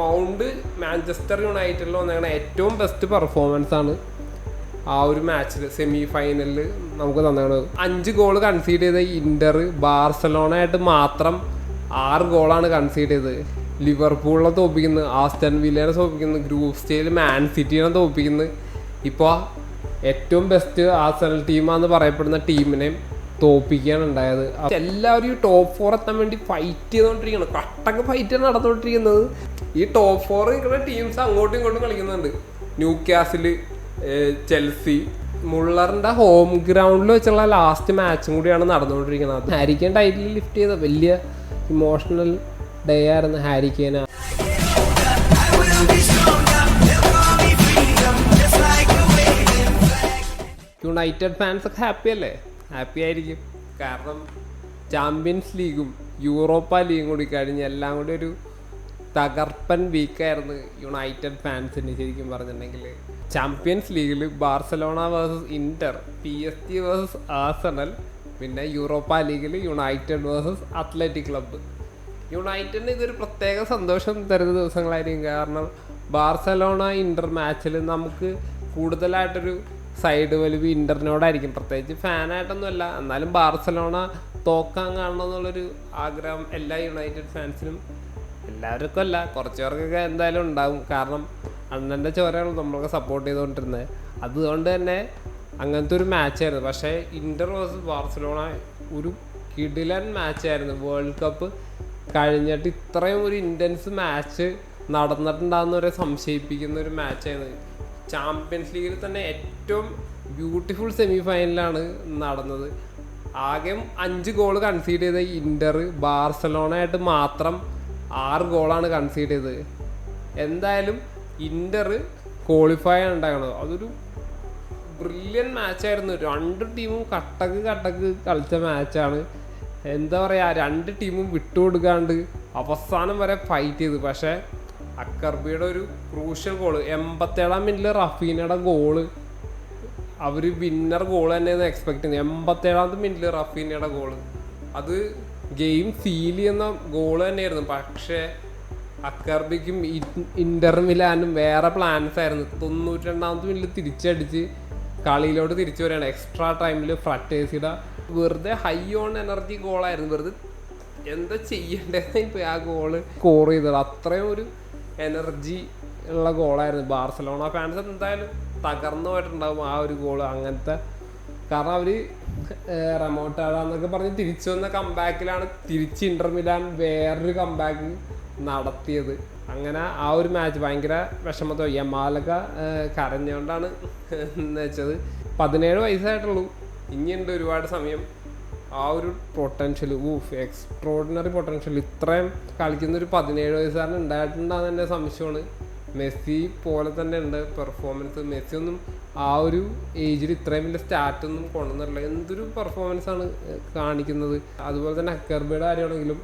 Mount Manchester യുണൈറ്റഡിൽ വന്നേക്കണ ഏറ്റവും best performance ആണ് ആ ഒരു മാച്ചിൽ സെമി ഫൈനലിൽ നമുക്ക് തന്നിരിക്കുന്നത് അഞ്ച് ഗോൾ കൺസീഡ് ചെയ്ത ഇന്റർ ബാർസലോണ ആയിട്ട് മാത്രം ആറ് ഗോളാണ് കൺസീഡ് ചെയ്തത്. ലിവർപൂളിനെ തോപ്പിക്കുന്നത് ആസ്റ്റൺ വില്ലേനെ തോപ്പിക്കുന്നത് ഗ്രൂപ്പ് സ്റ്റേജിൽ മാൻ സിറ്റിനെ തോപ്പിക്കുന്നത് ഇപ്പോൾ ഏറ്റവും ബെസ്റ്റ് ആസ്റ്റൽ ടീമാന്ന് പറയപ്പെടുന്ന ടീമിനെ തോപ്പിക്കുകയാണ് ഉണ്ടായത്. എല്ലാവരും ടോപ്പ് ഫോർ എത്താൻ വേണ്ടി ഫൈറ്റ് ചെയ്തുകൊണ്ടിരിക്കുകയാണ് കട്ടക്ക് ഫൈറ്റ് നടന്നുകൊണ്ടിരിക്കുന്നത് ഈ ടോപ്പ് ഫോർ നിൽക്കുന്ന ടീംസ് അങ്ങോട്ടും ഇങ്ങോട്ടും കളിക്കുന്നുണ്ട്. ന്യൂ ക്യാസിൽ ചെൽസി മുള്ളറിന്റെ ഹോം ഗ്രൗണ്ടിൽ വെച്ചുള്ള ലാസ്റ്റ് മാച്ചും കൂടിയാണ് നടന്നുകൊണ്ടിരിക്കുന്നത്. ഹാരിക്കൻ ടൈറ്റിൽ ലിഫ്റ്റ് ചെയ്ത വലിയ ഇമോഷണൽ ഡേ ആയിരുന്നു ഹാരിക്കേന യുണൈറ്റഡ് ഫാൻസ് ഒക്കെ ഹാപ്പി അല്ലേ? ഹാപ്പി ആയിരിക്കും. കാരണം ചാമ്പ്യൻസ് ലീഗും യൂറോപ്പ ലീഗും കൂടി കഴിഞ്ഞ് എല്ലാം കൂടി ഒരു തകർപ്പൻ വീക്കായിരുന്നു യുണൈറ്റഡ് ഫാൻസിന് ശരിക്കും പറഞ്ഞിട്ടുണ്ടെങ്കിൽ. ചാമ്പ്യൻസ് ലീഗിൽ Barcelona versus Inter P S G versus Arsenal പിന്നെ യൂറോപ്പ ലീഗിൽ യുണൈറ്റഡ് വേഴ്സസ് അത്ലറ്റിക് ക്ലബ്ബ്. യുണൈറ്റഡിന് ഇതൊരു പ്രത്യേക സന്തോഷം തരുന്ന ദിവസങ്ങളായിരിക്കും. കാരണം ബാർസലോണ ഇന്റർ മാച്ചിൽ നമുക്ക് കൂടുതലായിട്ടൊരു സൈഡ് വലിവ് ഇന്ററിനോടായിരിക്കും. പ്രത്യേകിച്ച് ഫാനായിട്ടൊന്നുമല്ല. എന്നാലും ബാർസലോണ തോക്കാൻ കാണണം എന്നുള്ളൊരു ആഗ്രഹം എല്ലാ യുണൈറ്റഡ് ഫാൻസിനും എല്ലാവർക്കും അല്ല കുറച്ച് പേർക്കൊക്കെ എന്തായാലും ഉണ്ടാകും കാരണം അണ്ണന്റെ ചോരയാണ് നമ്മളൊക്കെ സപ്പോർട്ട് ചെയ്തുകൊണ്ടിരുന്നത്. അതുകൊണ്ട് തന്നെ അങ്ങനത്തെ ഒരു മാച്ചായിരുന്നു പക്ഷേ ഇന്റർ വേഴ്സസ് ബാർസലോണ ഒരു കിടിലൻ മാച്ചായിരുന്നു വേൾഡ് കപ്പ് കഴിഞ്ഞിട്ട് ഇത്രയും ഒരു ഇന്റൻസ് മാച്ച് നടന്നിട്ടുണ്ടാകുന്ന ഒരു സംശയിപ്പിക്കുന്ന ഒരു മാച്ചായിരുന്നു ചാമ്പ്യൻസ് ലീഗിൽ തന്നെ ഏറ്റവും ബ്യൂട്ടിഫുൾ സെമി ഫൈനലാണ് നടന്നത്. ആകെ അഞ്ച് ഗോൾ കൺസീഡ് ചെയ്ത ഇന്റർ ബാർസലോണ ആയിട്ട് മാത്രം ആറ് ഗോളാണ് കൺസീഡ് ചെയ്തത്. എന്തായാലും ഇന്റർ ക്വാളിഫൈ ആണ് ഉണ്ടാകണത് അതൊരു ബ്രില്യൻ മാച്ചായിരുന്നു രണ്ട് ടീമും കട്ടക്ക് കട്ടക്ക് കളിച്ച മാച്ചാണ് എന്താ പറയുക രണ്ട് ടീമും വിട്ടുകൊടുക്കാണ്ട് അവസാനം വരെ ഫൈറ്റ് ചെയ്തു. പക്ഷേ അക്കർബിയുടെ ഒരു ക്രൂഷ്യൽ ഗോൾ എൺപത്തേഴാം മിനിറ്റിൽ റഫീനയുടെ ഗോൾ അവർ വിന്നർ ഗോൾ തന്നെയാണ് എക്സ്പെക്ട് ചെയ്യുന്നത്. എൺപത്തേഴാമത്തെ മിനിറ്റിൽ റഫീനയുടെ ഗോൾ അത് ഗെയിം ഫീൽ ചെയ്യുന്ന ഗോൾ തന്നെയായിരുന്നു. പക്ഷേ അക്കർബിക്കും ഇന്റർ മിലാനും വേറെ പ്ലാൻസ് ആയിരുന്നു. തൊണ്ണൂറ്റി രണ്ടാമത്തെ മിനിറ്റിൽ തിരിച്ചടിച്ച് കളിയിലോട്ട് തിരിച്ചു വരികയാണ്. എക്സ്ട്രാ ടൈമിൽ ഫ്രട്ടേസിയുടെ വെറുതെ ഹൈ ഓൺ എനർജി ഗോളായിരുന്നു വെറുതെ എന്താ ചെയ്യേണ്ടതെന്ന് ആ ഗോൾ സ്കോർ ചെയ്തത്. അത്രയും ഒരു എനർജി ഉള്ള ഗോളായിരുന്നു ബാർസലോണ ഫാൻസ് എന്തായാലും തകർന്നു പോയിട്ടുണ്ടാകും ആ ഒരു ഗോൾ അങ്ങനത്തെ കാരണം അവർ റെമോട്ട് ആടാന്നൊക്കെ പറഞ്ഞ് തിരിച്ചു വന്ന കമ്പാക്കിലാണ് തിരിച്ച് ഇന്റർ മിലാൻ വേറൊരു കമ്പാക്ക് നടത്തിയത്. അങ്ങനെ ആ ഒരു മാച്ച് ഭയങ്കര വിഷമത്തോ യമാലൊക്കെ കരഞ്ഞുകൊണ്ടാണ് എന്ന് വെച്ചത്. പതിനേഴ് വയസ്സായിട്ടുള്ളൂ. ഇനിയുണ്ട് ഒരുപാട് സമയം. ആ ഒരു പൊട്ടൻഷ്യൽ ഊഫ് എക്സ്ട്രോഡിനറി പൊട്ടൻഷ്യൽ ഇത്രയും കളിക്കുന്ന ഒരു പതിനേഴ് വയസ്സുകാരൻ ഉണ്ടായിട്ടുണ്ടാകുന്ന എന്റെ സംശയമാണ്. മെസ്സി പോലെ തന്നെ ഉണ്ട് പെർഫോമൻസ് മെസ്സി ഒന്നും ആ ഒരു ഏജിൽ ഇത്രയും വലിയ സ്റ്റാറ്റ് ഒന്നും കൊണ്ടുവന്നിട്ടില്ല. എന്തൊരു പെർഫോമൻസ് ആണ് കാണിക്കുന്നത്. അതുപോലെ തന്നെ അക്കർബിയുടെ കാര്യമാണെങ്കിലും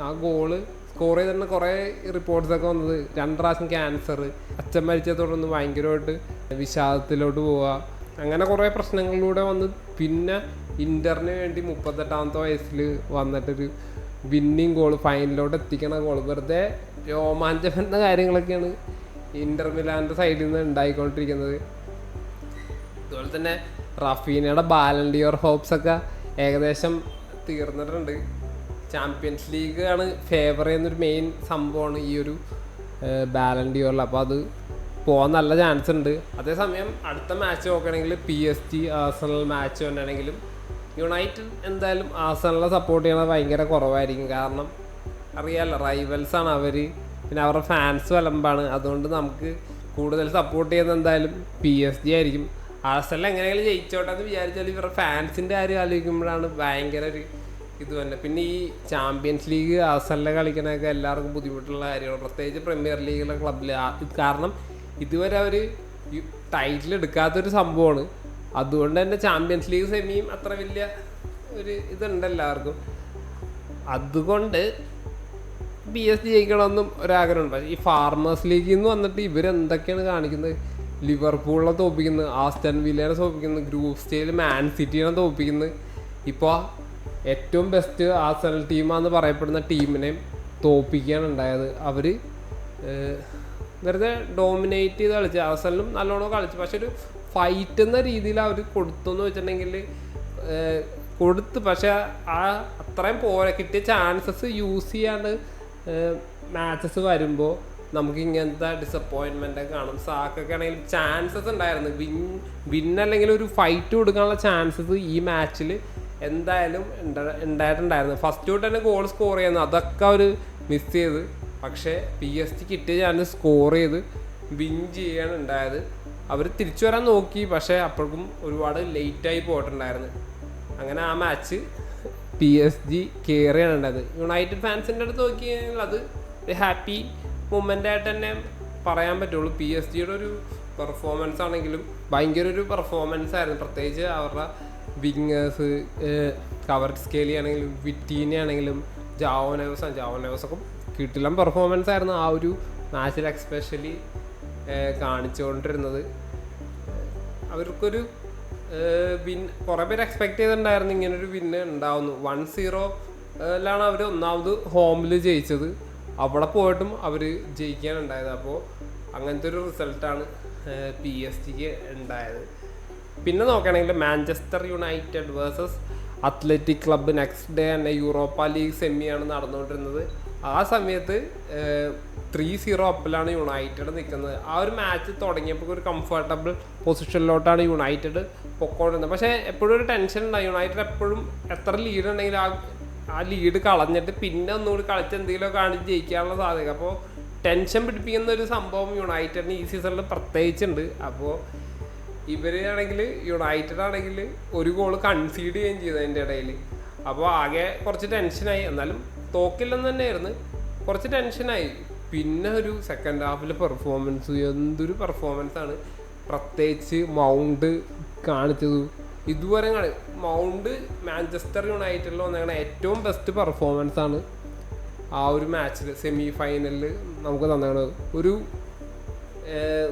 ആ ഗോൾ സ്കോർ ചെയ്തിരുന്ന കുറേ റിപ്പോർട്ട്സ് ഒക്കെ വന്നത്. രണ്ട് പ്രാവശ്യം ക്യാൻസർ അച്ഛൻ മരിച്ചതോടൊന്ന് ഭയങ്കരമായിട്ട് വിഷാദത്തിലോട്ട് പോവുക. അങ്ങനെ കുറേ പ്രശ്നങ്ങളിലൂടെ വന്ന് പിന്നെ ഇന്ററിന് വേണ്ടി മുപ്പത്തെട്ടാമത്തെ വയസ്സിൽ വന്നിട്ടൊരു വിന്നിങ് ഗോൾ ഫൈനലിലോട്ട് എത്തിക്കണ ഗോൾ വെറുതെ രോമാഞ്ചമെന്ന കാര്യങ്ങളൊക്കെയാണ് ഇന്റർ മിലാന്റെ സൈഡിൽ നിന്ന് ഉണ്ടായിക്കൊണ്ടിരിക്കുന്നത്. അതുപോലെ തന്നെ റഫീനയുടെ ബാലൻഡിയോർ ഹോപ്സ് ഒക്കെ ഏകദേശം തീർന്നിട്ടുണ്ട്. ചാമ്പ്യൻസ് ലീഗ് ആണ് ഫേവർ ചെയ്യുന്നൊരു മെയിൻ സംഭവമാണ് ഈ ഒരു ബാലൻഡിയോറിൽ അപ്പോൾ അത് പോകാൻ നല്ല ചാൻസ് ഉണ്ട്. അതേസമയം അടുത്ത മാച്ച് നോക്കുകയാണെങ്കിൽ P S T Arsenal match തന്നെയാണെങ്കിലും യുണൈറ്റഡ് എന്തായാലും ആസണലിനെ സപ്പോർട്ട് ചെയ്യണത് ഭയങ്കര കുറവായിരിക്കും. കാരണം അറിയാലോ റൈവൽസ് ആണ് അവർ പിന്നെ അവരുടെ ഫാൻസ് വലമ്പാണ് അതുകൊണ്ട് നമുക്ക് കൂടുതൽ സപ്പോർട്ട് ചെയ്യുന്ന എന്തായാലും പി എസ് ജി ആയിരിക്കും. ആസണൽ എങ്ങനെയെങ്കിലും ജയിച്ചോട്ടെ എന്ന് വിചാരിച്ചാൽ ഇവരുടെ ഫാൻസിന്റെ കാര്യം ആലോചിക്കുമ്പോഴാണ് ഭയങ്കര ഒരു ഇത് തന്നെ പിന്നെ ഈ ചാമ്പ്യൻസ് ലീഗ് ആസണിലെ കളിക്കണമൊക്കെ എല്ലാവർക്കും ബുദ്ധിമുട്ടുള്ള കാര്യമാണ്. പ്രത്യേകിച്ച് പ്രീമിയർ ലീഗിലെ ക്ലബിൽ കാരണം ഇതുവരെ അവർ ടൈറ്റിൽ എടുക്കാത്തൊരു സംഭവമാണ്. അതുകൊണ്ട് തന്നെ ചാമ്പ്യൻസ് ലീഗ് സെമിയും അത്ര വലിയ ഒരു ഇതുണ്ട് എല്ലാവർക്കും. അതുകൊണ്ട് ബി എസ് ജയിക്കണമെന്നും ഒരാഗ്രഹമുണ്ട് പക്ഷേ ഈ ഫാർമേഴ്സ് ലീഗിൽ നിന്ന് വന്നിട്ട് ഇവരെന്തൊക്കെയാണ് കാണിക്കുന്നത്? ലിവർപൂളിനെ തോപ്പിക്കുന്നത് ആസ്റ്റൺ വില്ലേനെ തോപ്പിക്കുന്നത് ഗ്രൂപ്പ് സ്റ്റേജിൽ മാൻ സിറ്റിനെ തോപ്പിക്കുന്നത്. ഇപ്പോൾ ഏറ്റവും ബെസ്റ്റ് ആസ്റ്റൽ ടീമാന്ന് പറയപ്പെടുന്ന ടീമിനെ തോപ്പിക്കുകയാണ് ഉണ്ടായത്. അവർ വെറുതെ ഡോമിനേറ്റ് ചെയ്ത് കളിച്ചു അവസരം നല്ലോണം കളിച്ചു പക്ഷെ ഒരു ഫൈറ്റ് എന്ന രീതിയിൽ അവർ കൊടുത്തു എന്ന് വെച്ചിട്ടുണ്ടെങ്കിൽ കൊടുത്ത്. പക്ഷേ ആ അത്രയും പോരാ കിട്ടിയ ചാൻസസ് യൂസ് ചെയ്യാണ്ട് മാച്ചസ് വരുമ്പോൾ നമുക്ക് ഇങ്ങനത്തെ ഡിസപ്പോയിൻമെന്റ് കാണും. സാക്കൊക്കെ ആണെങ്കിൽ ചാൻസസ് ഉണ്ടായിരുന്നു. വിൻ വിൻ അല്ലെങ്കിൽ ഒരു ഫൈറ്റ് കൊടുക്കാനുള്ള ചാൻസസ് ഈ മാച്ചിൽ എന്തായാലും ഉണ്ടാ- ഉണ്ടായിട്ടുണ്ടായിരുന്നു ഫസ്റ്റ് തൊട്ട് തന്നെ ഗോൾ സ്കോർ ചെയ്യുന്നു. അതൊക്കെ അവർ മിസ് ചെയ്ത്. പക്ഷേ പി എസ് ടി കിട്ടിയ ചാൻസ് സ്കോർ ചെയ്ത് വിൻ ചെയ്യാണ് ഉണ്ടായത്. അവർ തിരിച്ചു വരാൻ നോക്കി. പക്ഷേ അപ്പോഴേക്കും ഒരുപാട് ലേറ്റായി പോയിട്ടുണ്ടായിരുന്നു. അങ്ങനെ ആ മാച്ച് പി എസ് ജി കയറിയാണ് ഉണ്ടായത് യുണൈറ്റഡ് ഫാൻസിന്റെ അടുത്ത് നോക്കി കഴിഞ്ഞാൽ അത് ഒരു ഹാപ്പി മൂമെന്റ് ആയിട്ട് തന്നെ പറയാൻ പറ്റുള്ളൂ. പി എസ് ജിയുടെ ഒരു പെർഫോമൻസ് ആണെങ്കിലും ഭയങ്കര ഒരു പെർഫോമൻസ് ആയിരുന്നു. പ്രത്യേകിച്ച് അവരുടെ വിങ്ങേഴ്സ് കവർ സ്കേലി ആണെങ്കിലും വിറ്റീനെ ആണെങ്കിലും ജാവോനേവസ് ജാവോനേവസ് ഒക്കെ കിട്ടില്ല പെർഫോമൻസ് ആയിരുന്നു ആ ഒരു മാച്ചിൽ എക്സ്പെഷ്യലി കാണിച്ചുകൊണ്ടിരുന്നത്. അവർക്കൊരു വിൻ കുറേ പേര് എക്സ്പെക്ട് ചെയ്തിട്ടുണ്ടായിരുന്നു ഒരു വിന്ന് ഉണ്ടാവുന്നു. വൺ സീറോ ലാണ് അവർ ഒന്നാമത് ഹോമിൽ ജയിച്ചത്. അവിടെ പോയിട്ടും അവർ ജയിക്കാനുണ്ടായത്. അപ്പോൾ അങ്ങനത്തെ ഒരു റിസൾട്ടാണ് പി എസ് ജിക്ക് ഉണ്ടായത്. പിന്നെ നോക്കുകയാണെങ്കിൽ Manchester United versus Athletic club next day തന്നെ യൂറോപ്പ ലീഗ് സെമിയാണ് നടന്നുകൊണ്ടിരുന്നത്. ആ സമയത്ത് ത്രീ സീറോ അപ്പിലാണ് യുണൈറ്റഡ് നിൽക്കുന്നത് ആ ഒരു മാച്ച് തുടങ്ങിയപ്പോൾ ഒരു കംഫർട്ടബിൾ പൊസിഷനിലോട്ടാണ് യുണൈറ്റഡ് പൊക്കോണ്ടിരുന്നത്. പക്ഷേ എപ്പോഴും ഒരു ടെൻഷൻ ഉണ്ടായി. യുണൈറ്റഡ് എപ്പോഴും എത്ര ലീഡ് ഉണ്ടെങ്കിലും ആ ആ ലീഡ് കളഞ്ഞിട്ട് പിന്നെ ഒന്നുകൂടി കളിച്ച് എന്തെങ്കിലുമൊക്കെ കാണിച്ച് ജയിക്കാനുള്ള സാധ്യത. അപ്പോൾ ടെൻഷൻ പിടിപ്പിക്കുന്ന ഒരു സംഭവം യുണൈറ്റഡിന് ഈ സീസണിൽ പ്രത്യേകിച്ചുണ്ട്. അപ്പോൾ ഇവർ ആണെങ്കിൽ യുണൈറ്റഡ് ആണെങ്കിൽ ഒരു ഗോൾ കൺസീഡ് ചെയ്യുകയും ചെയ്തു അതിന്റെ ഇടയിൽ. അപ്പോൾ ആകെ കുറച്ച് ടെൻഷനായി എന്നാലും തോക്കില്ലെന്ന് തന്നെയായിരുന്നു. കുറച്ച് ടെൻഷനായി പിന്നെ ഒരു സെക്കൻഡ് ഹാഫിലെ പെർഫോമൻസ് എന്തൊരു പെർഫോമൻസ് ആണ്. പ്രത്യേകിച്ച് മൗണ്ട് കാണിച്ചത്. ഇതുവരെ മൗണ്ട് മാഞ്ചസ്റ്റർ യുണൈറ്റഡിൽ വന്നേക്കണ ഏറ്റവും ബെസ്റ്റ് പെർഫോമൻസ് ആണ് ആ ഒരു മാച്ചിൽ സെമി ഫൈനലിൽ നമുക്ക് തന്നേക്കണത്. ഒരു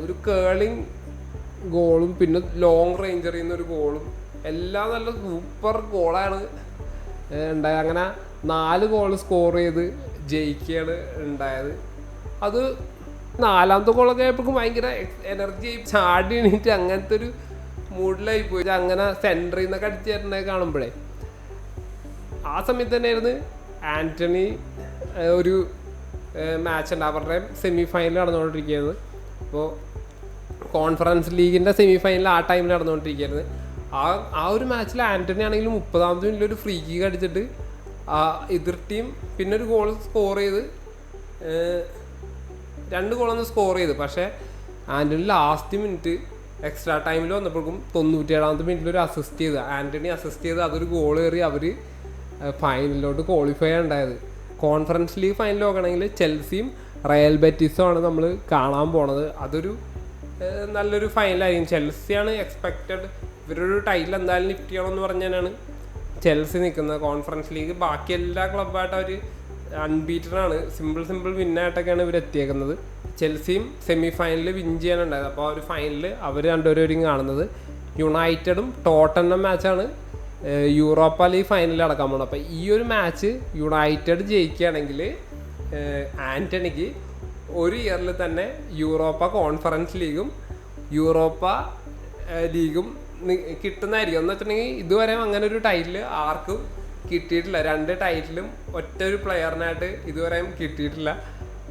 ഒരു കേളിങ് ഗോളും പിന്നെ ലോങ് റേഞ്ചറിൽ നിന്നൊരു ഗോളും എല്ലാം നല്ല സൂപ്പർ ഗോളാണ് ഉണ്ടായത് അങ്ങനെ നാല് ഗോൾ സ്കോർ ചെയ്ത് ജയിക്കുകയാണ് ഉണ്ടായത്. അത് നാലാമത്തെ ഗോളൊക്കെ ഭയങ്കര എനർജി ചാടി എണീറ്റ് അങ്ങനത്തെ ഒരു മൂഡിലായി പോയി. അങ്ങനെ സെന്ററിൽ നിന്നൊക്കെ അടിച്ചു തരുന്നത് കാണുമ്പോഴേ ആ സമയത്ത് തന്നെയായിരുന്നു ആന്റണി ഒരു മാച്ച് ഉണ്ട്. അവരുടെ സെമി ഫൈനൽ നടന്നുകൊണ്ടിരിക്കുന്നത്. അപ്പോൾ കോൺഫറൻസ് ലീഗിന്റെ സെമി ഫൈനൽ ആ ടൈമിൽ നടന്നുകൊണ്ടിരിക്കുന്നത് ആ ആ ഒരു മാച്ചിൽ ആന്റണി ആണെങ്കിൽ മുപ്പതാമത്തെ മിനിറ്റിൽ ഒരു ഫ്രീ കിക്ക് അടിച്ചിട്ട് എതിർ ടീം പിന്നെ ഒരു ഗോൾ സ്കോർ ചെയ്ത് രണ്ട് ഗോളൊന്ന് സ്കോർ ചെയ്ത്. പക്ഷേ ആന്റണി ലാസ്റ്റ് മിനിറ്റ് എക്സ്ട്രാ ടൈമിൽ വന്നപ്പോഴേക്കും തൊണ്ണൂറ്റേഴാമത്തെ മിനിറ്റിൽ ഒരു അസിസ്റ്റ് ചെയ്ത്. ആന്റണി അസിസ്റ്റ് ചെയ്ത് അതൊരു ഗോൾ കയറി അവർ ഫൈനലിലോട്ട് ക്വാളിഫൈ ഉണ്ടായത്. കോൺഫറൻസ് ലീഗ് ഫൈനൽ നോക്കണമെങ്കിൽ ചെൽസിയും റയൽ ബെറ്റിസും ആണ് നമ്മൾ കാണാൻ പോണത്. അതൊരു നല്ലൊരു ഫൈനലായിരിക്കും ചെൽസിയാണ് എക്സ്പെക്റ്റഡ് ഇവരൊരു ടൈറ്റിൽ എന്തായാലും ലിഫ്റ്റ് ചെയ്യണമെന്ന് പറഞ്ഞാണ് ചെൽസി നിൽക്കുന്നത് കോൺഫറൻസ് ലീഗ് ബാക്കി എല്ലാ ക്ലബ്ബായിട്ട് അവർ അൺബീറ്റഡ് സിമ്പിൾ സിമ്പിൾ വിന്നായിട്ടൊക്കെയാണ് ഇവർ എത്തിയേക്കുന്നത്. ചെൽസിയും സെമി ഫൈനലിൽ വിൻ ചെയ്യാനുണ്ടായത്. അപ്പോൾ ആ ഒരു ഫൈനലിൽ അവർ രണ്ടുപേരും കാണുന്നത്. യുണൈറ്റഡും ടോട്ടനം മാച്ചാണ്. യൂറോപ്പ ലീഗ് ഫൈനലിൽ അടക്കാൻ പോകുന്നത് അപ്പോൾ ഈ ഒരു മാച്ച് യുണൈറ്റഡ് ജയിക്കുകയാണെങ്കിൽ ആന്റണിക്ക് ഒരു ഇയറിൽ തന്നെ യൂറോപ്പ കോൺഫറൻസ് ലീഗും യൂറോപ്പ ലീഗും കിട്ടുന്നതായിരിക്കും. എന്ന് വെച്ചിട്ടുണ്ടെങ്കിൽ ഇതുവരെ അങ്ങനെ ഒരു ടൈറ്റിൽ ആർക്കും കിട്ടിയിട്ടില്ല. രണ്ട് ടൈറ്റിലും ഒറ്റ ഒരു പ്ലെയറിനായിട്ട് ഇതുവരെയും കിട്ടിയിട്ടില്ല.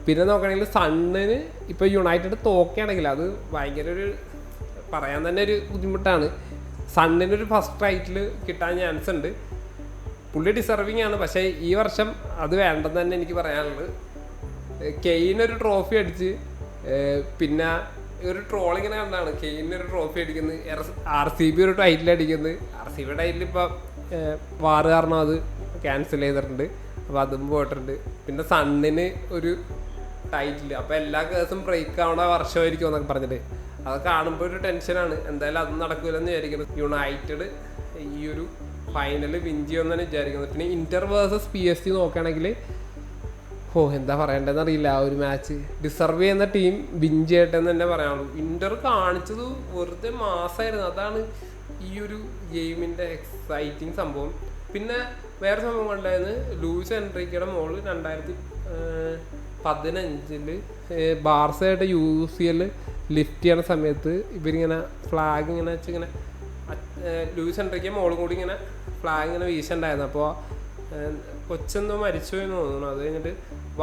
പിന്നെ നോക്കുകയാണെങ്കിൽ സണ്ണിന് ഇപ്പോൾ യുണൈറ്റഡ് തോക്കുകയാണെങ്കിൽ അത് ഭയങ്കര ഒരു പറയാൻ തന്നെ ഒരു ബുദ്ധിമുട്ടാണ്. സണ്ണിന് ഒരു ഫസ്റ്റ് ടൈറ്റിൽ കിട്ടാൻ ചാൻസ് ഉണ്ട്. പുള്ളി ഡിസർവിങ് ആണ്. പക്ഷേ ഈ വർഷം അത് വേണ്ടെന്ന് തന്നെ എനിക്ക് പറയാനുള്ളത്. കെയിൻ ഒരു ട്രോഫി അടിച്ച് പിന്നെ ഒരു ട്രോളിങ്ങനെ കണ്ടാണ് കെയിൻ ഒരു ട്രോഫി അടിക്കുന്നത് ആർ സി ബി ഒരു ടൈറ്റിൽ അടിക്കുന്നത് ആർ സി ബി ടൈറ്റിൽ ഇപ്പോൾ വാറ് കാരണം അത് ക്യാൻസൽ ചെയ്തിട്ടുണ്ട്. അപ്പോൾ അതും പോയിട്ടുണ്ട്. പിന്നെ സണ്ണിന് ഒരു ടൈറ്റിൽ അപ്പോൾ എല്ലാ കേസും ബ്രേക്ക് ആവണ വർഷമായിരിക്കും എന്നൊക്കെ പറഞ്ഞിട്ട്. അത് കാണുമ്പോൾ ഒരു ടെൻഷനാണ് എന്തായാലും അതും നടക്കില്ലെന്ന് വിചാരിക്കുന്നത് യുണൈറ്റഡ് ഈ ഒരു ഫൈനൽ വിൻ ചെയ്യുമെന്നാണ് വിചാരിക്കുന്നത് പിന്നെ Inter versus P S T നോക്കുകയാണെങ്കിൽ ഓ എന്താ പറയണ്ടെന്ന് അറിയില്ല. ആ ഒരു മാച്ച് ഡിസർവ് ചെയ്യുന്ന ടീം വിൻ ചെയ്യട്ടെ എന്ന് തന്നെ പറയാനുള്ളൂ. ഇന്റർ കാണിച്ചത് വെറുതെ മാസമായിരുന്നു അതാണ് ഈ ഒരു ഗെയിമിന്റെ എക്സൈറ്റിങ് സംഭവം. പിന്നെ വേറെ സംഭവം ഉണ്ടായിരുന്നു ലൂയിസ് എൻട്രിക്കയുടെ മോൾ രണ്ടായിരത്തി പതിനഞ്ചിൽ ബാർസയായിട്ട് യു സി എൽ ലിഫ്റ്റ് ചെയ്യണ സമയത്ത് ഇവരിങ്ങനെ ഫ്ലാഗ് ഇങ്ങനെ വെച്ച് ഇങ്ങനെ ലൂയിസ് എൻട്രിക്ക് മോളും കൂടി ഇങ്ങനെ ഫ്ലാഗ് ഇങ്ങനെ വീശണ്ടായിരുന്നു. അപ്പോൾ കൊച്ചെന്തോ മരിച്ചു എന്ന് തോന്നുന്നു. അത് കഴിഞ്ഞിട്ട്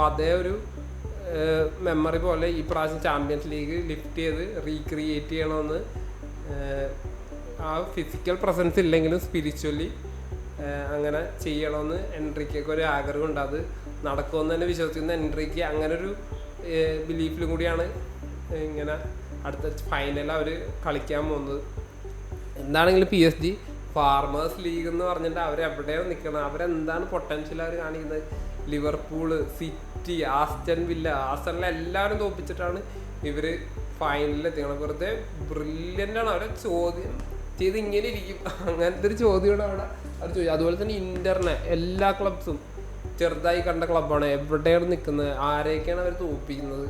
അതേ ഒരു മെമ്മറി പോലെ ഈ പ്രാവശ്യം ചാമ്പ്യൻസ് ലീഗ് ലിഫ്റ്റ് ചെയ്ത് റീക്രിയേറ്റ് ചെയ്യണമെന്ന് ആ ഫിസിക്കൽ പ്രസൻസ് ഇല്ലെങ്കിലും സ്പിരിച്വലി അങ്ങനെ ചെയ്യണമെന്ന് എൻട്രിക്കൊക്കെ ഒരു ആഗ്രഹം ഉണ്ട് അത് നടക്കുമെന്ന് തന്നെ വിശ്വസിക്കുന്ന. എൻട്രിക്ക് അങ്ങനെ ഒരു ബിലീഫിലും കൂടിയാണ് ഇങ്ങനെ അടുത്ത ഫൈനൽ അവർ കളിക്കാൻ പോകുന്നത്. എന്താണെങ്കിലും P S G farmers league എന്ന് പറഞ്ഞിട്ട് അവർ എവിടെയാണ് നിൽക്കുന്നത് അവരെന്താണ് പൊട്ടൻഷ്യൽ അവർ കാണിക്കുന്നത്? ലിവർപൂൾ സിറ്റി ആസ്റ്റൻ വില്ല ആസ്റ്റണിലെ എല്ലാവരും തോപ്പിച്ചിട്ടാണ് ഇവർ ഫൈനലിൽ എത്തിക്കണം വെറുതെ ബ്രില്യന്റ് ആണ്. അവരെ ചോദ്യം ചെയ്ത് ഇങ്ങനെ ഇരിക്കും അങ്ങനത്തെ ഒരു ചോദ്യമാണ് അവിടെ. അവർ ചോദിച്ചു. അതുപോലെ തന്നെ ഇന്റർനെ എല്ലാ ക്ലബ്സും ചെറുതായി കണ്ട ക്ലബ്ബാണ് എവിടെയാണ് നിൽക്കുന്നത്? ആരെയൊക്കെയാണ് അവർ തോപ്പിക്കുന്നത്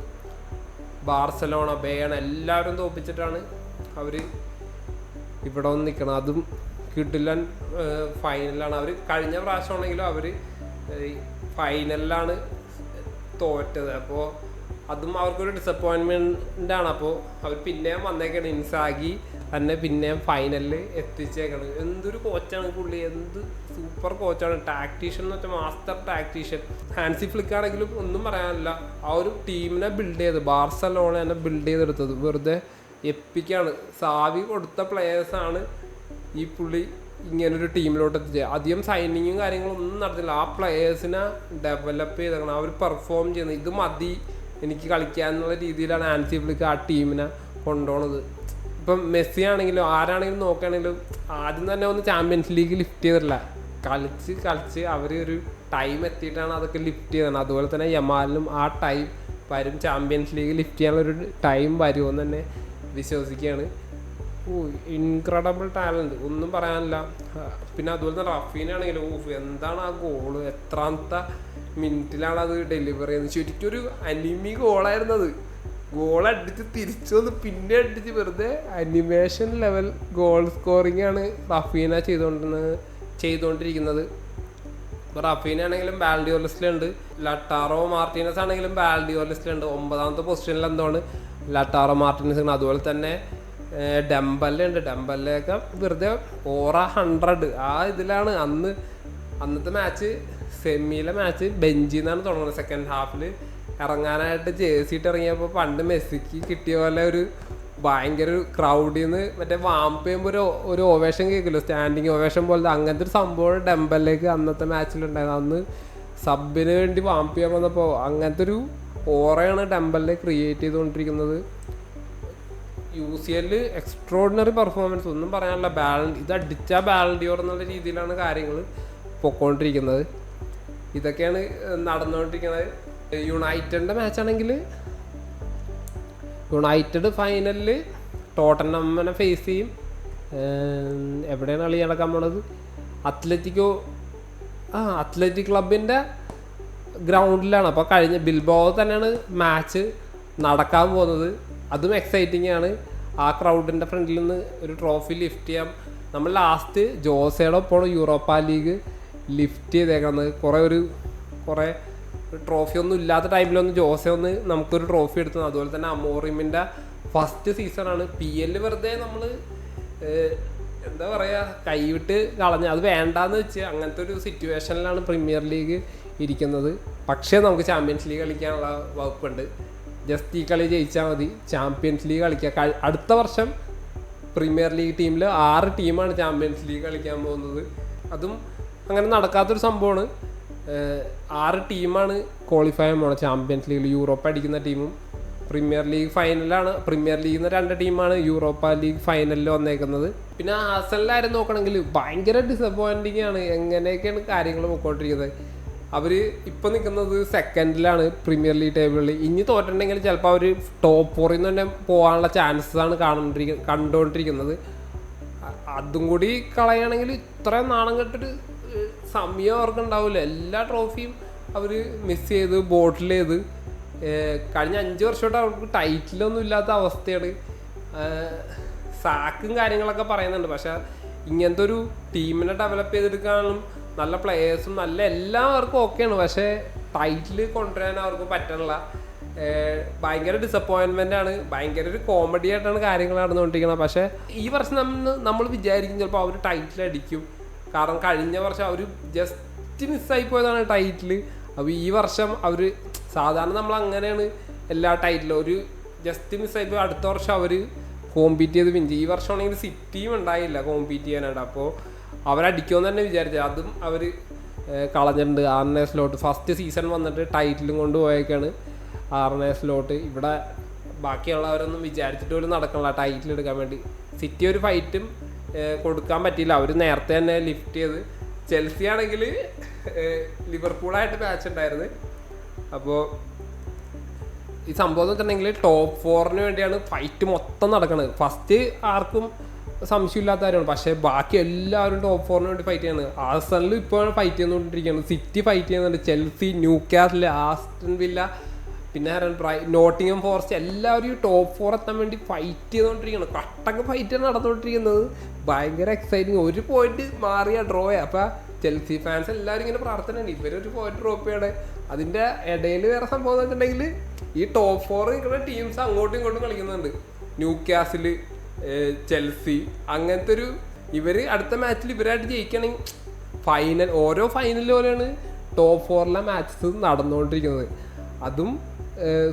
ബാർസലോണ ബേൺ എല്ലാവരും തോപ്പിച്ചിട്ടാണ് അവർ ഇവിടെ വന്ന് നിൽക്കണം അതും കിട്ടില്ല ഫൈനലാണ് അവർ കഴിഞ്ഞ പ്രാവശ്യമാണെങ്കിലും അവർ ഫൈനലിലാണ് തോറ്റത്. അപ്പോൾ അതും അവർക്കൊരു ഡിസപ്പോയിൻമെന്റ് ആണ് അപ്പോൾ അവർ പിന്നെയും വന്നേക്കാണ്. ഇൻസാഗി തന്നെ പിന്നെയും ഫൈനലിൽ എത്തിച്ചേക്കാണ്. എന്തൊരു കോച്ചാണ് പുള്ളി. എന്ത് സൂപ്പർ കോച്ചാണ് ടാക്ടീഷ്യൻ എന്ന് വെച്ചാൽ മാസ്റ്റർ ടാക്ടീഷ്യൻ ഹാൻസി ഫ്ലിക്ക് ആണെങ്കിലും ഒന്നും പറയാനില്ല. ആ ഒരു ടീമിനെ ബിൽഡ് ചെയ്ത് ബാർസലോണ തന്നെ ബിൽഡ് ചെയ്തെടുത്തത് വെറുതെ എപ്പിക്കാണ്. സാവി കൊടുത്ത പ്ലേയേഴ്സാണ് ഈ പുള്ളി ഇങ്ങനൊരു ടീമിലോട്ട് എത്തിച്ചത് അധികം സൈനിങ്ങും കാര്യങ്ങളും ഒന്നും നടത്തില്ല ആ പ്ലേയേഴ്സിനെ ഡെവലപ്പ് ചെയ്തേക്കണം. അവർ പെർഫോം ചെയ്യുന്നത്. ഇത് മതി. എനിക്ക് കളിക്കാൻ എന്നുള്ള രീതിയിലാണ് ആൻസി ഫ്ലിക്ക് ആ ടീമിനെ കൊണ്ടുപോണത്. ഇപ്പം മെസ്സി ആണെങ്കിലും ആരാണെങ്കിലും നോക്കുകയാണെങ്കിലും ആദ്യം തന്നെ ഒന്ന് ചാമ്പ്യൻസ് ലീഗ് ലിഫ്റ്റ് ചെയ്തിട്ടില്ല. കളിച്ച് കളിച്ച് അവർ ഒരു ടൈം എത്തിയിട്ടാണ് അതൊക്കെ ലിഫ്റ്റ് ചെയ്തത്. അതുപോലെ തന്നെ യമാലിനും ആ ടൈം വരും. ചാമ്പ്യൻസ് ലീഗ് ലിഫ്റ്റ് ചെയ്യാനുള്ളൊരു ടൈം വരുമെന്ന് തന്നെ വിശ്വസിക്കുകയാണ്. ഓ ഇൻക്രെഡിബിൾ ടാലന്റ് ഒന്നും പറയാനില്ല. പിന്നെ അതുപോലെ തന്നെ റഫീനാണെങ്കിലും ഓഫ് എന്താണ് ആ ഗോൾ എത്രാമത്തെ മിനിറ്റിലാണ് അത് ഡെലിവറി ചെയ്യുന്നത് ശരിക്കും ഒരു അനിമി ഗോളായിരുന്നു അത് ഗോൾ അടിച്ച് തിരിച്ചു വന്ന് പിന്നെ അടിച്ച് വെറുതെ അനിമേഷൻ ലെവൽ ഗോൾ സ്കോറിംഗ് ആണ് റഫീന ചെയ്തുകൊണ്ടിരുന്നത് ചെയ്തുകൊണ്ടിരിക്കുന്നത് ഇപ്പോൾ റഫീന ആണെങ്കിലും ബാൽഡിയോലിസ്റ്റിലുണ്ട് ലട്ടാറോ മാർട്ടിനസ് ആണെങ്കിലും ബാൽഡിയോലിസ്റ്റിലുണ്ട് ഒമ്പതാമത്തെ പൊസിഷനിൽ എന്താണ്? ലട്ടാറോ മാർട്ടിനസ് ആണ്. അതുപോലെ തന്നെ ഡംബല്ല ഉണ്ട്. ഡംബല്ലയൊക്കെ വെറുതെ ഓറ ഹൺഡ്രഡ് ആ ഇതിലാണ് അന്ന് അന്നത്തെ മാച്ച് സെമിയിലെ മാച്ച് ബെഞ്ചിൽ നിന്നാണ് തുടങ്ങുന്നത് സെക്കൻഡ് ഹാഫിൽ ഇറങ്ങാനായിട്ട് ജേഴ്സി ഇട്ട് ഇറങ്ങിയപ്പോൾ പണ്ട് മെസ്സിക്ക് കിട്ടിയ പോലെ ഒരു ഭയങ്കര ഒരു ക്രൗഡിൽ നിന്ന് മറ്റേ വാമ്പ് ചെയ്യുമ്പോൾ ഒരു ഒരു ഓവേഷൻ കേൾക്കില്ലോ? സ്റ്റാൻഡിങ് ഓവേഷൻ പോലത്തെ അങ്ങനത്തെ ഒരു സംഭവം ഡെമ്പലിലേക്ക് അന്നത്തെ മാച്ചിലുണ്ടായിരുന്നു അന്ന് സബിന് വേണ്ടി വാമ്പ് ചെയ്യാൻ വന്നപ്പോൾ അങ്ങനത്തെ ഒരു ഓറയാണ് ഡംബലിനെ ക്രിയേറ്റ് ചെയ്തുകൊണ്ടിരിക്കുന്നത്. യു സി എല്ലിൽ എക്സ്ട്രോഡിനറി പെർഫോമൻസ് ഒന്നും പറയാനില്ല. ബാലൻ ഇത് അടിച്ച ബാലൻഡിയോർ എന്നുള്ള രീതിയിലാണ് കാര്യങ്ങൾ പൊക്കോണ്ടിരിക്കുന്നത്. ഇതൊക്കെയാണ് നടന്നുകൊണ്ടിരിക്കുന്നത് യുണൈറ്റഡിന്റെ മാച്ചാണെങ്കിൽ യുണൈറ്റഡ് ഫൈനലിൽ ടോട്ടനമ്മനെ ഫേസ് ചെയ്യും. എവിടെയാണ് കളി നടക്കാൻ പോണത്? അത്ലറ്റിക്കോ ആ അത്ലറ്റിക് ക്ലബിന്റെ ഗ്രൗണ്ടിലാണ്. അപ്പോൾ കഴിഞ്ഞ ബിൽബോ തന്നെയാണ് മാച്ച് നടക്കാൻ പോകുന്നത്. അതും എക്സൈറ്റിംഗ് ആണ്. ആ ക്രൗഡിന്റെ ഫ്രണ്ടിൽ നിന്ന് ഒരു ട്രോഫി ലിഫ്റ്റ് ചെയ്യാം. നമ്മൾ ലാസ്റ്റ് ജോസയുടെ ഒപ്പമാണ് യൂറോപ്പ ലീഗ് ലിഫ്റ്റ് ചെയ്തേക്കുന്നത് കുറേ ഒരു കുറേ ട്രോഫി ഒന്നും ഇല്ലാത്ത ടൈമിലൊന്ന് ജോസെ ഒന്ന് നമുക്കൊരു ട്രോഫി എടുത്തു. അതുപോലെ തന്നെ അമോറിമിന്റെ ഫസ്റ്റ് സീസണാണ് പി എൽ വെറുതെ നമ്മൾ എന്താ പറയുക കൈവിട്ട് കളഞ്ഞ്. അത് വേണ്ടാന്ന് വെച്ച് അങ്ങനത്തെ ഒരു സിറ്റുവേഷനിലാണ് പ്രീമിയർ ലീഗ് ഇരിക്കുന്നത്. പക്ഷേ നമുക്ക് ചാമ്പ്യൻസ് ലീഗ് കളിക്കാനുള്ള വകുപ്പുണ്ട്. ജസ്റ്റ് ഈ കളി ജയിച്ചാൽ മതി. ചാമ്പ്യൻസ് ലീഗ് കളിക്കുക അടുത്ത വർഷം പ്രീമിയർ ലീഗ് ടീമിൽ ആറ് ടീമാണ് ചാമ്പ്യൻസ് ലീഗ് കളിക്കാൻ പോകുന്നത്. അതും അങ്ങനെ നടക്കാത്തൊരു സംഭവമാണ്. ആറ് ടീമാണ് ക്വാളിഫൈ പോകുന്നത് ചാമ്പ്യൻസ് ലീഗിൽ യൂറോപ്പ് അടിക്കുന്ന ടീമും പ്രീമിയർ ലീഗ് ഫൈനലാണ് പ്രീമിയർ ലീഗിൽ നിന്ന് രണ്ട് ടീമാണ് യൂറോപ്പ ലീഗ് ഫൈനലിൽ വന്നേക്കുന്നത്. പിന്നെ ഹാസലിലാരും നോക്കണമെങ്കിൽ ഭയങ്കര ഡിസപ്പോയിന്റിങ് ആണ്. എങ്ങനെയൊക്കെയാണ് കാര്യങ്ങൾ പോയിക്കൊണ്ടിരിക്കുന്നത്. അവർ ഇപ്പോൾ നിൽക്കുന്നത് സെക്കൻഡിലാണ് പ്രീമിയർ ലീഗ് ടേബിളിൽ ഇനി തോറ്റിട്ടുണ്ടെങ്കിൽ ചിലപ്പോൾ അവർ ടോപ്പ് ഫോറിൽ നിന്ന് തന്നെ പോകാനുള്ള ചാൻസസ് ആണ് കാണുകൊണ്ടിരിക്കുന്നത് കണ്ടുകൊണ്ടിരിക്കുന്നത് അതും കൂടി കളയുകയാണെങ്കിൽ ഇത്രയും നാണം കെട്ടൊരു ഏഹ്, സമയം അവർക്ക് ഉണ്ടാവില്ല എല്ലാ ട്രോഫിയും അവർ മിസ് ചെയ്ത് ബോട്ടിൽ ചെയ്ത്. കഴിഞ്ഞ അഞ്ച് വർഷമായിട്ട് അവർക്ക് ടൈറ്റിലൊന്നും ഇല്ലാത്ത അവസ്ഥയാണ്. സാക്കും കാര്യങ്ങളൊക്കെ പറയുന്നുണ്ട്. പക്ഷെ ഇങ്ങനത്തെ ഒരു ടീമിനെ ഡെവലപ്പ് ചെയ്തെടുക്കാനും നല്ല പ്ലെയേഴ്സും നല്ല എല്ലാവർക്കും ഓക്കെയാണ് പക്ഷേ ടൈറ്റിൽ കൊണ്ടുവരാൻ അവർക്ക് പറ്റണില്ല. ഭയങ്കര ഡിസപ്പോയിൻമെന്റ് ആണ്. ഭയങ്കര ഒരു കോമഡി ആയിട്ടാണ് കാര്യങ്ങൾ നടന്നുകൊണ്ടിരിക്കുന്നത്. പക്ഷേ ഈ വർഷം നമ്മൾ നമ്മൾ വിചാരിക്കും ചിലപ്പോൾ അവർ ടൈറ്റിൽ അടിക്കും. കാരണം കഴിഞ്ഞ വർഷം അവർ ജസ്റ്റ് മിസ്സായി പോയതാണ് ടൈറ്റിൽ അപ്പോൾ ഈ വർഷം അവർ സാധാരണ നമ്മൾ അങ്ങനെയാണ് എല്ലാ ടൈറ്റിലും ഒരു ജസ്റ്റ് മിസ്സായി പോയി. അടുത്ത വർഷം അവർ കോമ്പീറ്റ് ചെയ്ത് വിൻ ചെയ്യും ഈ വർഷമാണെങ്കിൽ സിറ്റിയും ഉണ്ടായില്ല കോമ്പീറ്റ് ചെയ്യാനായിട്ട്. അപ്പോൾ അവരടിക്കുമെന്ന് തന്നെ വിചാരിച്ചത്. അതും അവർ കളഞ്ഞിട്ടുണ്ട്. ആറിനെ സ്ലോട്ട് ഫസ്റ്റ് സീസൺ വന്നിട്ട് ടൈറ്റിലും കൊണ്ട് പോയേക്കാണ് ആറിനെ സ്ലോട്ട് ഇവിടെ ബാക്കിയുള്ളവരൊന്നും വിചാരിച്ചിട്ട് പോലും നടക്കണില്ല ടൈറ്റിൽ എടുക്കാൻ വേണ്ടി. സിറ്റി ഒരു ഫൈറ്റും കൊടുക്കാൻ പറ്റിയില്ല. അവർ നേരത്തെ തന്നെ ലിഫ്റ്റ് ചെയ്ത്. ചെൽസി ആണെങ്കിൽ ലിവർപൂളായിട്ട് മാച്ച് ഉണ്ടായിരുന്നു. അപ്പോൾ ഈ സംഭവം എന്ന് വെച്ചിട്ടുണ്ടെങ്കിൽ ടോപ്പ് ഫോറിന് വേണ്ടിയാണ് ഫൈറ്റ് മൊത്തം നടക്കുന്നത് ഫസ്റ്റ് ആർക്കും സംശയമില്ലാത്ത കാര്യമാണ്. പക്ഷേ ബാക്കി എല്ലാവരും ടോപ്പ് ഫോറിന് വേണ്ടി ഫൈറ്റ് ചെയ്യുന്നത് ആസണിൽ ഇപ്പോൾ ഫൈറ്റ് ചെയ്തുകൊണ്ടിരിക്കുകയാണ് സിറ്റി ഫൈറ്റ് ചെയ്യുന്നുണ്ട്. Chelsea Newcastle Aston Villa പിന്നെ ആരാണ്? നോട്ടിങ്ങം ഫോറസ്റ്റ് എല്ലാവരും ടോപ്പ് ഫോർ എത്താൻ വേണ്ടി ഫൈറ്റ് ചെയ്തുകൊണ്ടിരിക്കുകയാണ്. കട്ടക്ക് ഫൈറ്റ് നടന്നുകൊണ്ടിരിക്കുന്നത്. ഭയങ്കര എക്സൈറ്റിങ് ഒരു പോയിന്റ് മാറിയ ഡ്രോയാ അപ്പം ചെൽസി ഫാൻസ് എല്ലാവരും ഇങ്ങനെ പ്രാർത്ഥനയാണ് ഇവരൊരു പോയിന്റ് ഡ്രോപ്പ് ചെയ്യണേ. അതിന്റെ ഇടയിൽ വേറെ സംഭവം എന്ന് വെച്ചിട്ടുണ്ടെങ്കിൽ ഈ ടോപ്പ് ഫോർ നിൽക്കുന്ന ടീംസ് അങ്ങോട്ടും ഇങ്ങോട്ടും കളിക്കുന്നുണ്ട്. ന്യൂ ക്യാസിൽ ചെൽസി അങ്ങനത്തെ ഒരു ഇവർ അടുത്ത മാച്ചിൽ ഇവരായിട്ട് ജയിക്കണെങ്കിൽ ഫൈനൽ ഓരോ ഫൈനൽ പോലെയാണ് ടോപ്പ് ഫോറിലെ മാച്ചസ് നടന്നുകൊണ്ടിരിക്കുന്നത്. അതും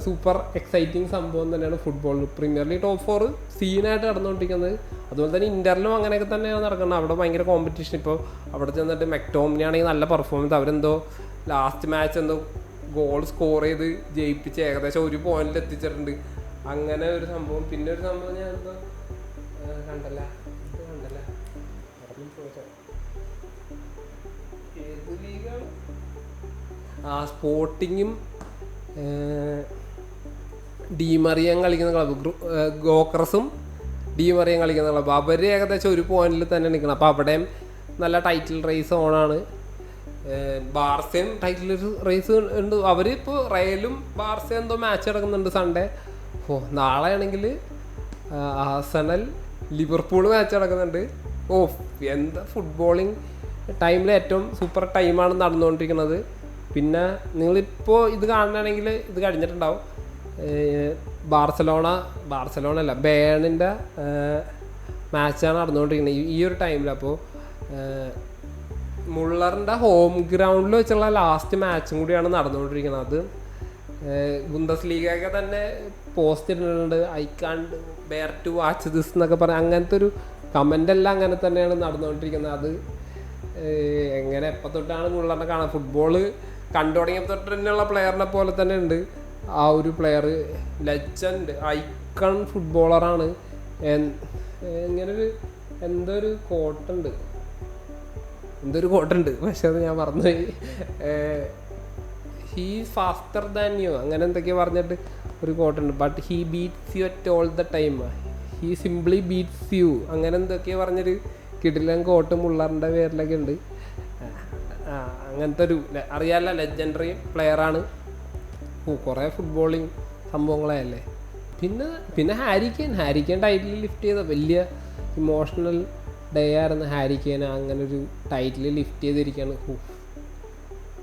സൂപ്പർ എക്സൈറ്റിംഗ് സംഭവം തന്നെയാണ് football. Premier league top four സീനായിട്ട് നടന്നുകൊണ്ടിരിക്കുന്നത്. അതുപോലെ തന്നെ ഇന്റർലും അങ്ങനെയൊക്കെ തന്നെയാണ് നടക്കുന്നത്. അവിടെ ഭയങ്കര കോമ്പറ്റീഷൻ ഇപ്പോൾ അവിടെ ചെന്നിട്ട് മെക്ടോമിനി ആണെങ്കിൽ നല്ല പെർഫോമൻസ് അവരെന്തോ ലാസ്റ്റ് മാച്ച് എന്തോ ഗോൾ സ്കോർ ചെയ്ത് ജയിപ്പിച്ച് ഏകദേശം ഒരു പോയിന്റിൽ എത്തിച്ചിട്ടുണ്ട്. അങ്ങനെ ഒരു സംഭവം. പിന്നെ ഒരു സംഭവം ഞാൻ എന്തോ കണ്ടല്ല. കണ്ടല്ല. ആ സ്പോർട്ടിങ്ങും ഡീമറിയം കളിക്കുന്ന ക്ലബ്ബ് ഗോക്രസും ഡീമറിയം കളിക്കുന്ന ക്ലബ്ബ് അവർ ഏകദേശം ഒരു പോയിന്റിൽ തന്നെ നിൽക്കണം. അപ്പോൾ അവിടെയും നല്ല ടൈറ്റിൽ റേസ് ഓണാണ് ബാർസയും ടൈറ്റിൽ റേസ് ഉണ്ട്. അവരിപ്പോൾ റയലും ബാർസയും എന്തോ മാച്ച് നടക്കുന്നുണ്ട് സൺഡേ ഓ നാളെ ആണെങ്കിൽ ആസണൽ ലിവർപൂൾ മാച്ച് നടക്കുന്നുണ്ട്. ഓ എന്താ ഫുട്ബോളിങ് ടൈമിൽ ഏറ്റവും സൂപ്പർ ടൈമാണ് നടന്നുകൊണ്ടിരിക്കുന്നത്. പിന്നെ നിങ്ങളിപ്പോൾ ഇത് കാണുകയാണെങ്കിൽ ഇത് കഴിഞ്ഞിട്ടുണ്ടാവും. ബാർസലോണ ബാർസലോണ അല്ല ബേണിന്റെ മാച്ചാണ് നടന്നുകൊണ്ടിരിക്കുന്നത്. ഈ- ഒരു ടൈമിൽ അപ്പോൾ മുള്ളറിന്റെ ഹോം ഗ്രൗണ്ടിൽ വെച്ചുള്ള ലാസ്റ്റ് മാച്ചും കൂടിയാണ് നടന്നുകൊണ്ടിരിക്കുന്നത്. അത് ഗുന്തസ് ലീഗൊക്കെ തന്നെ പോസ്റ്റ് ഇട്ടിട്ടുണ്ട് I can't bear to watch this എന്നൊക്കെ പറഞ്ഞ അങ്ങനത്തെ ഒരു കമന്റ് എല്ലാം അങ്ങനെ തന്നെയാണ് നടന്നുകൊണ്ടിരിക്കുന്നത്. അത് എങ്ങനെ എപ്പോൾ തൊട്ടാണ് മുള്ളറിനെ കാണാൻ ഫുട്ബോൾ കണ്ടു തുടങ്ങിയപ്പോൾ തൊട്ട് തന്നെയുള്ള പ്ലെയറിനെ പോലെ തന്നെ ഉണ്ട്. ആ ഒരു പ്ലെയർ ലെജൻഡ് ഐക്കൺ ഫുട്ബോളറാണ് ഇങ്ങനൊരു ഒരു എന്തോ ഒരു കോട്ടുണ്ട് എന്തൊരു കോട്ടുണ്ട് പക്ഷെ അത് ഞാൻ മറന്നുപോയി ഹീ ഫാസ്റ്റർ ദാൻ യു അങ്ങനെ എന്തൊക്കെയോ പറഞ്ഞിട്ട് ഒരു കോട്ടുണ്ട് but he beats you at all the time he simply beats you അങ്ങനെ എന്തൊക്കെയോ പറഞ്ഞൊരു കിടിലൻ കോട്ട് മുള്ളറിന്റെ പേരിലൊക്കെ ഉണ്ട്. അങ്ങനത്തെ ഒരു അറിയാല്ല അറിയാലോ ലെജൻഡറി പ്ലെയറാണ് കുറേ ഫുട്ബോളിങ് സംഭവങ്ങളായല്ലേ? പിന്നെ പിന്നെ ഹാരിക്കേൻ ഹാരിക്കേൻ ടൈറ്റിൽ ലിഫ്റ്റ് ചെയ്ത വലിയ ഇമോഷണൽ ഡേ ആയിരുന്നു ഹാരിക്കേൻ അങ്ങനെ ഒരു ടൈറ്റിൽ ലിഫ്റ്റ് ചെയ്തിരിക്കുകയാണ് ഓ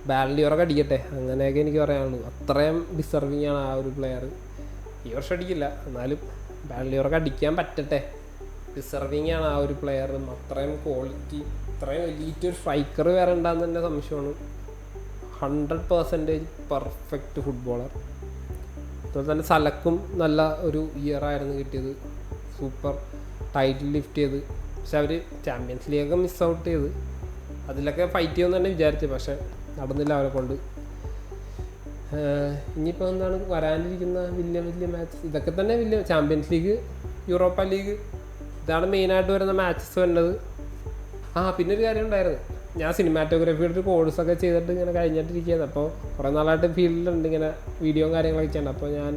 ബാലൻഡിയോറൊക്കെ അടിക്കട്ടെ. അങ്ങനെയൊക്കെ എനിക്ക് പറയാനുള്ളൂ. അത്രയും ഡിസർവിങ് ആണ് ആ ഒരു പ്ലെയർ ഈ വർഷം അടിക്കില്ല. എന്നാലും ബാലൻഡിയോറൊക്കെ അടിക്കാൻ പറ്റട്ടെ. ഡിസർവിങ് ആണ് ആ ഒരു പ്ലെയറിനും അത്രയും ക്വാളിറ്റി ഇത്രയും വലിയ ഒരു സ്ട്രൈക്കർ വേറെ ഉണ്ടാകുന്ന തന്നെ സംശയമാണ്. ഹൺഡ്രഡ് പെർസെന്റേജ് പെർഫെക്റ്റ് ഫുട്ബോളർ അതുപോലെ തന്നെ സലക്കും നല്ല ഒരു ഇയർ ആയിരുന്നു കിട്ടിയത്. സൂപ്പർ ടൈറ്റിൽ ലിഫ്റ്റ് ചെയ്ത്. പക്ഷെ അവർ ചാമ്പ്യൻസ് ലീഗൊക്കെ മിസ് ഔട്ട് ചെയ്ത്. അതിലൊക്കെ ഫൈറ്റ് ചെയ്യുമെന്ന് തന്നെ വിചാരിച്ചു. പക്ഷേ നടന്നില്ല അവരെ കൊണ്ട്. ഇനിയിപ്പോൾ എന്താണ് വരാനിരിക്കുന്ന വലിയ വലിയ മാച്ച് ഇതൊക്കെ തന്നെ വലിയ ചാമ്പ്യൻസ് ലീഗ് യൂറോപ്പ ലീഗ് ഇതാണ് മെയിനായിട്ട് വരുന്ന മാച്ചസ് വരുന്നത്. ആ പിന്നെ ഒരു കാര്യം ഉണ്ടായിരുന്നു. ഞാൻ സിനിമാറ്റോഗ്രാഫിയുടെ ഒരു കോഴ്സൊക്കെ ചെയ്തിട്ട് ഇങ്ങനെ കഴിഞ്ഞിട്ടിരിക്കുകയാണ്. അപ്പോൾ കുറേ നാളായിട്ട് ഫീൽഡിലുണ്ട് ഇങ്ങനെ വീഡിയോയും കാര്യങ്ങളൊക്കെ ചെയ്യണം അപ്പോൾ ഞാൻ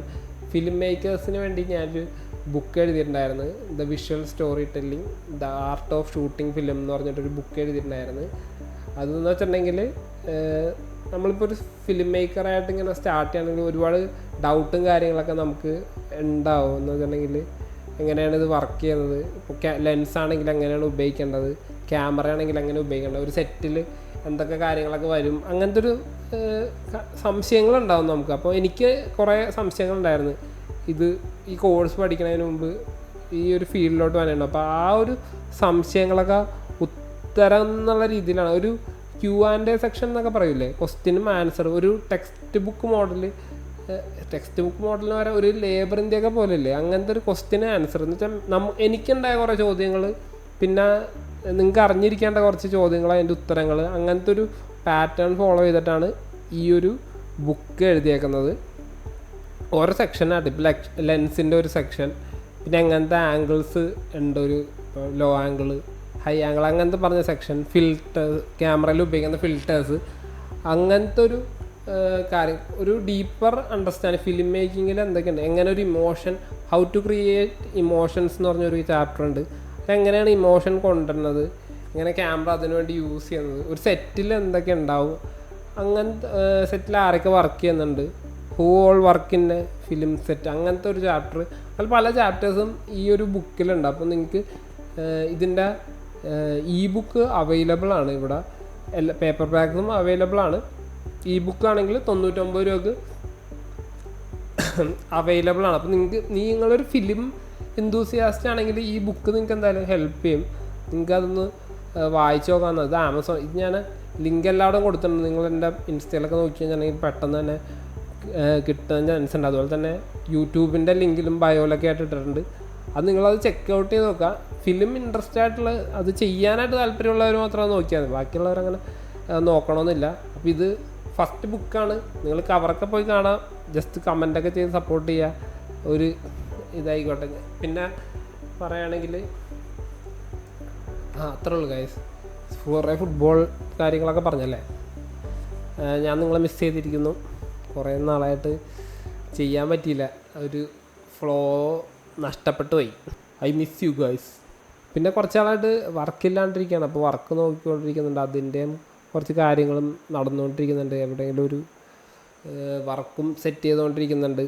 ഫിലിം മേക്കേഴ്സിന് വേണ്ടി ഞാനൊരു book എഴുതിയിട്ടുണ്ടായിരുന്നു. The visual storytelling the art of shooting film എന്ന് പറഞ്ഞിട്ടൊരു ബുക്ക് എഴുതിയിട്ടുണ്ടായിരുന്നു. അതെന്ന് വെച്ചിട്ടുണ്ടെങ്കിൽ നമ്മളിപ്പോൾ ഒരു ഫിലിം മേക്കറായിട്ട് ഇങ്ങനെ സ്റ്റാർട്ട് ചെയ്യണമെങ്കിൽ ഒരുപാട് ഡൗട്ടും കാര്യങ്ങളൊക്കെ നമുക്ക് ഉണ്ടാവും. എന്ന് വെച്ചിട്ടുണ്ടെങ്കിൽ എങ്ങനെയാണ് ഇത് വർക്ക് ചെയ്യുന്നത്? ഇപ്പോൾ ലെൻസ് ആണെങ്കിൽ എങ്ങനെയാണ് ഉപയോഗിക്കേണ്ടത്? ക്യാമറ ആണെങ്കിൽ എങ്ങനെ ഉപയോഗിക്കേണ്ടത്? ഒരു സെറ്റിൽ എന്തൊക്കെ കാര്യങ്ങളൊക്കെ വരും? അങ്ങനത്തെ ഒരു സംശയങ്ങളുണ്ടാവും നമുക്ക്. അപ്പോൾ എനിക്ക് കുറേ സംശയങ്ങളുണ്ടായിരുന്നു. ഇത് ഈ കോഴ്സ് പഠിക്കുന്നതിന് മുമ്പ് ഈ ഒരു ഫീൽഡിലോട്ട് വന്നിട്ടുണ്ട് അപ്പോൾ ആ ഒരു സംശയങ്ങളൊക്കെ ഉത്തരം എന്നുള്ള രീതിയിലാണ്. ഒരു ക്യു ആൻഡ് എ സെക്ഷൻ എന്നൊക്കെ പറയൂലേ? ക്വസ്റ്റ്യനും ആൻസർ ഒരു text book model text book മോഡലിന് വരെ ഒരു ലേബറിന്റെ ഒക്കെ പോലെയല്ലേ? അങ്ങനത്തെ ഒരു ക്വസ്റ്റിന് ആൻസർ എന്ന് വെച്ചാൽ നമ്മ എനിക്കുണ്ടായ കുറേ ചോദ്യങ്ങൾ പിന്നെ നിങ്ങൾക്ക് അറിഞ്ഞിരിക്കേണ്ട കുറച്ച് ചോദ്യങ്ങൾ അതിന്റെ ഉത്തരങ്ങൾ അങ്ങനത്തെ ഒരു പാറ്റേൺ ഫോളോ ചെയ്തിട്ടാണ് ഈ ഒരു ബുക്ക് എഴുതിയേക്കുന്നത്. ഓരോ സെക്ഷനായിട്ട് ഇപ്പോൾ ലെൻസിന്റെ ഒരു സെക്ഷൻ പിന്നെ അങ്ങനത്തെ ആംഗിൾസ് ഉണ്ട് ഒരു ലോ ആംഗിൾ ഹൈ ആംഗിൾ അങ്ങനത്തെ പറഞ്ഞ സെക്ഷൻ ഫിൽട്ടേഴ്സ് ക്യാമറയിൽ ഉപയോഗിക്കുന്ന ഫിൽട്ടേഴ്സ് അങ്ങനത്തെ ഒരു കാര്യം. ഒരു ഡീപ്പർ അണ്ടർസ്റ്റാൻഡ് ഫിലിം മേക്കിങ്ങിൽ എന്തൊക്കെയുണ്ട്? എങ്ങനെ ഒരു emotion how to create emotions എന്ന് പറഞ്ഞൊരു ചാപ്റ്റർ ഉണ്ട്. എങ്ങനെയാണ് ഇമോഷൻ കൊണ്ടുവരുന്നത്? എങ്ങനെ ക്യാമറ അതിനുവേണ്ടി യൂസ് ചെയ്യുന്നത്? ഒരു സെറ്റിൽ എന്തൊക്കെ ഉണ്ടാവും? അങ്ങനത്തെ സെറ്റിൽ ആരൊക്കെ വർക്ക് ചെയ്യുന്നുണ്ട്? Who all work in film set അങ്ങനത്തെ ഒരു ചാപ്റ്റർ അതിൽ പല ചാപ്റ്റേഴ്സും ഈ ഒരു ബുക്കിലുണ്ട് അപ്പോൾ നിങ്ങൾക്ക് ഇതിന്റെ ഇ ബുക്ക് അവൈലബിൾ ആണ് ഇവിടെ. എല്ലാ പേപ്പർ ബാഗ്സും അവൈലബിൾ ആണ്. ഇ ബുക്ക് ആണെങ്കിൽ തൊണ്ണൂറ്റൊമ്പത് രൂപക്ക് അവൈലബിൾ ആണ്. അപ്പോൾ നിങ്ങൾക്ക് നിങ്ങളൊരു ഫിലിം എന്തൂസിയാസ്റ്റ് ആണെങ്കിൽ ഈ ബുക്ക് നിങ്ങൾക്ക് എന്തായാലും ഹെൽപ്പ് ചെയ്യും. നിങ്ങൾക്ക് അതൊന്ന് വായിച്ചു വായിച്ച് നോക്കാവുന്ന ഇത് ആമസോൺ ഇത് ഞാൻ ലിങ്ക് എല്ലാവരും കൊടുത്തിട്ടുണ്ട്. നിങ്ങൾ എന്റെ ഇൻസ്റ്റയിലൊക്കെ നോക്കി കഴിഞ്ഞാൽ പെട്ടെന്ന് തന്നെ കിട്ടാൻ ചാൻസ് ഉണ്ട്. അതുപോലെ തന്നെ യൂട്യൂബിന്റെ ലിങ്കിലും ബയോയിലൊക്കെ ആയിട്ട് ഇട്ടിട്ടുണ്ട്. അത് നിങ്ങളത് ചെക്ക് ഔട്ട് ചെയ്ത് നോക്കുക. ഫിലിം ഇൻട്രസ്റ്റ് ആയിട്ടുള്ള അത് ചെയ്യാനായിട്ട് താല്പര്യമുള്ളവർ മാത്രം നോക്കിയാൽ മതി. ബാക്കിയുള്ളവരങ്ങനെ നോക്കണമെന്നില്ല. അപ്പോൾ ഇത് ഫസ്റ്റ് ബുക്കാണ് നിങ്ങൾ കവറൊക്കെ പോയി കാണാം. ജസ്റ്റ് കമന്റൊക്കെ ചെയ്ത് സപ്പോർട്ട് ചെയ്യുക ഒരു ഇതായിക്കോട്ടെ. പിന്നെ പറയുകയാണെങ്കിൽ ആ അത്രേ ഉള്ളൂ ഗൈസ് കുറേ ഫുട്ബോൾ കാര്യങ്ങളൊക്കെ പറഞ്ഞല്ലേ? ഞാൻ നിങ്ങളെ മിസ് ചെയ്തിരിക്കുന്നു. കുറേ നാളായിട്ട് ചെയ്യാൻ പറ്റിയില്ല. ഒരു ഫ്ലോ നഷ്ടപ്പെട്ടു പോയി. ഐ മിസ് യു ഗൈസ് പിന്നെ കുറച്ചാളായിട്ട് വർക്കില്ലാണ്ടിരിക്കുകയാണ് അപ്പോൾ വർക്ക് നോക്കിക്കൊണ്ടിരിക്കുന്നുണ്ട്. അതിന്റെയും കുറച്ച് കാര്യങ്ങളും നടന്നുകൊണ്ടിരിക്കുന്നുണ്ട്. എവിടെയെങ്കിലും ഒരു വർക്കും സെറ്റ് ചെയ്തുകൊണ്ടിരിക്കുന്നുണ്ട്.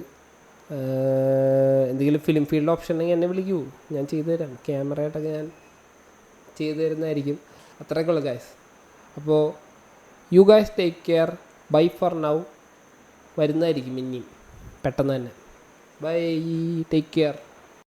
എന്തെങ്കിലും ഫിലിം ഫീൽഡ് ഓപ്ഷൻ ഉണ്ടെങ്കിൽ എന്നെ വിളിക്കൂ. ഞാൻ ചെയ്തു തരാം. ക്യാമറയായിട്ടൊക്കെ ഞാൻ ചെയ്തു തരുന്നതായിരിക്കും. അത്രയൊക്കെ ഉള്ളു ഗായ്സ് അപ്പോൾ you guys take care bye for now വരുന്നതായിരിക്കും ഇനിയും. പെട്ടെന്ന് തന്നെ. Bye take care